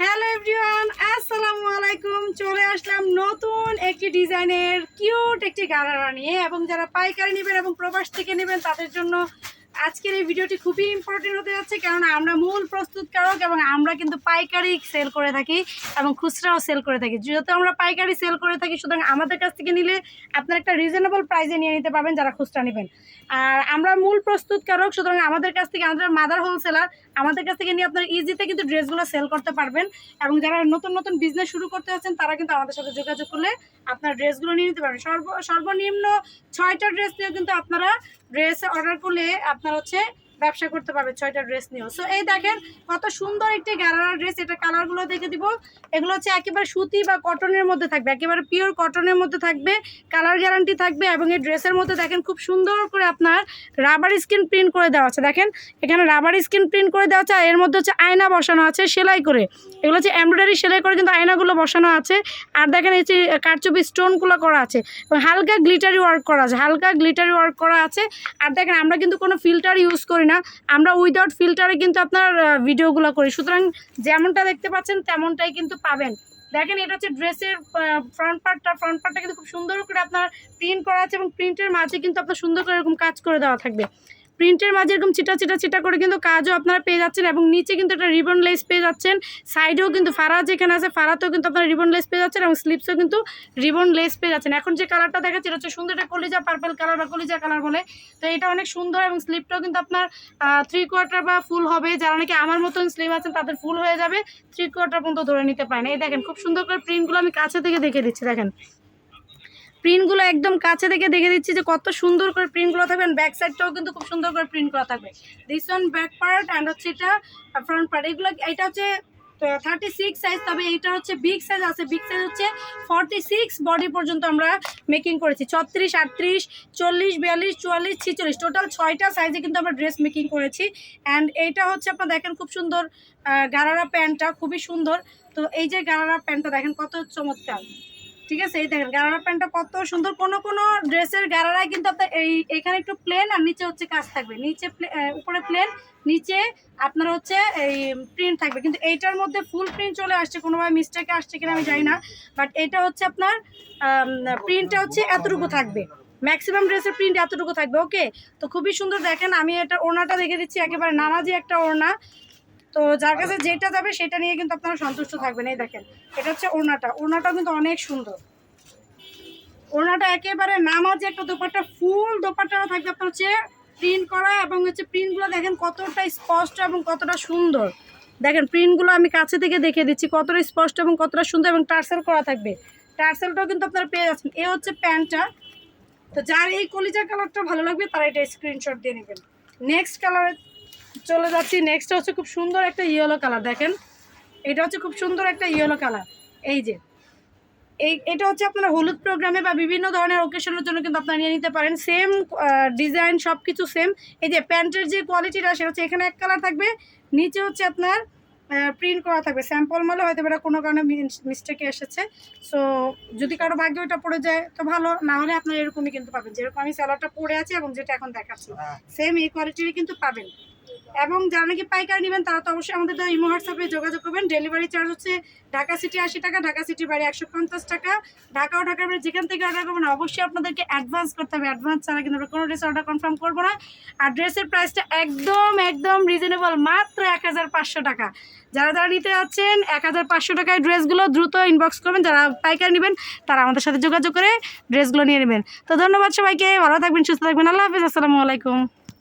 Hello everyone আসসালামু আলাইকুম চলে আসলাম নতুন একটি ডিজাইনের কিউট একটি গাড়ারা নিয়ে এবং যারা পাইকারি নেবেন এবং প্রবাস থেকে নেবেন তাদের জন্য আজকের এই ভিডিওটি খুবই ইম্পর্টেন্ট হতে যাচ্ছে, কেননা আমরা মূল প্রস্তুতকারক এবং আমরা কিন্তু পাইকারি সেল করে থাকি এবং খুচরাও সেল করে থাকি। যেহেতু আমরা পাইকারি সেল করে থাকি, সুতরাং আমাদের কাছ থেকে নিলে আপনার একটা রিজনেবল প্রাইসে নিয়ে নিতে পারবেন যারা খুচরা নেবেন। আর আমরা মূল প্রস্তুতকারক, সুতরাং আমাদের কাছ থেকে আমাদের মাদার হোলসেলার আমাদের কাছ থেকে নিয়ে আপনার ইজিতে কিন্তু ড্রেসগুলো সেল করতে পারবেন এবং যারা নতুন নতুন বিজনেস শুরু করতে যাচ্ছেন, তারা কিন্তু আমাদের সাথে যোগাযোগ করলে আপনার ড্রেসগুলো নিয়ে নিতে পারবেন। সর্ব, সর্বনিম্ন ছয়টা ড্রেস নিয়ে কিন্তু আপনারা ড্রেস অর্ডার করলে আপনার হচ্ছে ব্যবসা করতে পারবে, ছয়টা ড্রেস নিয়েও। সো এই দেখেন কত সুন্দর একটি গ্যারারা ড্রেস এটা কালারগুলো দেখে দিব। এগুলো হচ্ছে একেবারে সুতি বা কটনের মধ্যে থাকবে, একেবারে পিওর কটনের মধ্যে থাকবে কালার গ্যারান্টি থাকবে এবং এই ড্রেসের মধ্যে দেখেন খুব সুন্দর করে আপনার রাবার স্ক্রিন প্রিন্ট করে দেওয়া আছে। দেখেন, এখানে রাবার স্ক্রিন প্রিন্ট করে দেওয়া আছে এর মধ্যে হচ্ছে আয়না বসানো আছে সেলাই করে। এগুলো হচ্ছে এমব্রয়ডারি সেলাই করে কিন্তু আয়নাগুলো বসানো আছে। আর দেখেন এই যে কারচুপি স্টোনগুলো করা আছে এবং হালকা গ্লিটারি ওয়ার্ক করা আছে, হালকা গ্লিটারি ওয়ার্ক করা আছে। আর দেখেন, আমরা কিন্তু কোনো ফিল্টার ইউজ করি না। আমরা উইদাউট ফিল্টারে কিন্তু আপনার ভিডিওগুলো করি। সুতরাং যেমনটা দেখতে পাচ্ছেন, তেমনটাই কিন্তু পাবেন। দেখেন, এটা হচ্ছে ড্রেসের ফ্রন্ট পার্টটা ফ্রন্ট পার্টটা কিন্তু খুব সুন্দর করে আপনার প্রিন্ট করা আছে এবং প্রিন্টের মাঝে কিন্তু আপনার সুন্দর করে এরকম কাজ করে দেওয়া থাকবে। প্রিন্টের মাঝে এরকম চিটা চিটা চিটা করে কিন্তু কাজও আপনারা পেয়ে যাচ্ছেন এবং নিচে কিন্তু একটা রিবন লেস পেয়ে যাচ্ছেন। সাইডেও কিন্তু ফাড়া যেখানে আছে ফাড়াতেও কিন্তু আপনারা রিবন লেস পেয়ে যাচ্ছেন এবং স্লিপসেও কিন্তু রিবন লেস পেয়ে যাচ্ছেন। এখন যে কালারটা দেখাচ্ছে, এটা হচ্ছে সুন্দর একটা কলিজা পার্পল কালার বা কলিজা কালার বলে। তো এটা অনেক সুন্দর এবং স্লিপটাও কিন্তু আপনার থ্রি কোয়ার্টার বা ফুল হবে। যারা নাকি আমার মতন স্লিপ আছেন, তাদের ফুল হয়ে যাবে। থ্রি কোয়ার্টার পর্যন্ত ধরে নিতে পারেন। এই দেখেন, খুব সুন্দর করে প্রিন্টগুলো আমি কাছে থেকে দেখে দিচ্ছি, দেখেন। প্রিন্টগুলো একদম কাছে থেকে দেখে দিচ্ছি যে কত সুন্দর করে প্রিন্টগুলো থাকবে ব্যাক সাইডটাও কিন্তু খুব সুন্দর করে প্রিন্ট করা থাকবে। This one back part and হচ্ছে এটা ফ্রন্ট পার্ট এগুলো, এটা হচ্ছে থার্টি সিক্স সাইজ তবে এইটা হচ্ছে বিগ সাইজ আছে। বিগ সাইজ হচ্ছে ফর্টি সিক্স বডি পর্যন্ত আমরা মেকিং করেছি। ছত্রিশ, আটত্রিশ, চল্লিশ, বিয়াল্লিশ, চুয়াল্লিশ, ছিচল্লিশ। টোটাল ছয়টা সাইজে কিন্তু আমরা ড্রেস মেকিং করেছি। অ্যান্ড এইটা হচ্ছে আপনার দেখেন খুব সুন্দর গারারা প্যান্টটা, খুবই সুন্দর। তো এই যে গারারা প্যান্টটা দেখেন কত চমৎকার। ঠিক আছে? এই দেখেন, গারারা প্যান্টটা কত সুন্দর। কোনো কোনো ড্রেসের গারারায় কিন্তু আপনার এই, এখানে একটু প্লেন আর নিচে হচ্ছে কাজ থাকবে। নিচে উপরে প্লেন নিচে আপনার হচ্ছে এই প্রিন্ট থাকবে। কিন্তু এইটার মধ্যে ফুল প্রিন্ট চলে আসছে। কোনোভাবে মিস্টেকে আসছে কিনা আমি জানি না। বাট এটা হচ্ছে আপনার প্রিন্টটা হচ্ছে এতটুকু থাকবে। ম্যাক্সিমাম ড্রেসের প্রিন্ট এতটুকু থাকবে ওকে তো খুবই সুন্দর দেখেন, আমি এটা ওড়নাটা দেখে দিচ্ছি, একেবারে নামাজি একটা ওড়না। তো যার কাছে যেটা যাবে সেটা নিয়ে কিন্তু আপনারা সন্তুষ্ট থাকবেন। এই দেখেন, এটা হচ্ছে ওড়নাটা। ওড়নাটাও কিন্তু অনেক সুন্দর। ওড়নাটা একেবারে নামাজি একটা দোপাট্টা, ফুল দোপাট্টাটা থাকবে আপনার হচ্ছে প্রিন্ট করা এবং হচ্ছে প্রিন্টগুলো দেখেন কতটা স্পষ্ট এবং কতটা সুন্দর। দেখেন প্রিন্টগুলো আমি কাছে থেকে দেখে দিচ্ছি, কতটা স্পষ্ট এবং কতটা সুন্দর এবং টার্সেল করা থাকবে। টার্সেলটাও কিন্তু আপনারা পেয়ে যাচ্ছেন। এ হচ্ছে প্যান্টটা। তো যার এই কলিজা কালারটা ভালো লাগবে, তারা এটা স্ক্রিনশট দিয়ে নেবেন। নেক্সট কালারে চলে যাচ্ছি। নেক্সট হচ্ছে খুব সুন্দর একটা ইয়েলো কালার দেখেন। এটা হচ্ছে খুব সুন্দর একটা ইয়েলো কালার এই যে এই এটা হচ্ছে আপনারা হলুদ প্রোগ্রামে বা বিভিন্ন ধরনের ওকেশনের জন্য কিন্তু আপনারা নিয়ে নিতে পারেন। সেম ডিজাইন সব কিছু সেম এই যে প্যান্টের যে কোয়ালিটিটা সেটা হচ্ছে এখানে এক কালার থাকবে। নিচে হচ্ছে আপনার প্রিন্ট করা থাকবে। স্যাম্পল মালে হয়তো এটা কোনো কারণে মিস্টেকে এসেছে। সো যদি কারও ভাগ্যে ওটা পড়ে যায় তো ভালো। না হলে আপনারা এরকমই কিন্তু পাবেন। যেরকম আমি স্যালাডটা পরে আছি এবং যেটা এখন দেখাচ্ছি। সেম এই কোয়ালিটিরই কিন্তু পাবেন। এবং যারা নাকি পাইকারি নেবেন, তারা তো অবশ্যই আমাদের দ্বারা ইমো হোয়াটসঅ্যাপে যোগাযোগ করবেন। ডেলিভারি চার্জ হচ্ছে ঢাকা সিটি আশি টাকা, ঢাকা সিটি বাড়ি একশো পঞ্চাশ টাকা। ঢাকা ও ঢাকার বাইরে যেখান থেকে অর্ডার করবেন, অবশ্যই আপনাদেরকে অ্যাডভান্স করতে হবে। অ্যাডভান্স ছাড়া কিন্তু আমরা কোনো ড্রেস অর্ডার কনফার্ম করব না। আর ড্রেসের প্রাইসটা একদম একদম রিজনেবল মাত্র এক হাজার পাঁচশো টাকা। যারা যারা নিতে যাচ্ছেন এক হাজার পাঁচশো টাকায় ড্রেসগুলো দ্রুত ইনবক্স করবেন। যারা পাইকারি নেবেন, তারা আমাদের সাথে যোগাযোগ করে ড্রেসগুলো নিয়ে নেবেন। তো ধন্যবাদ সবাইকে, ভালো থাকবেন, সুস্থ থাকবেন। আল্লাহ হাফিজ, আসসালামু আলাইকুম।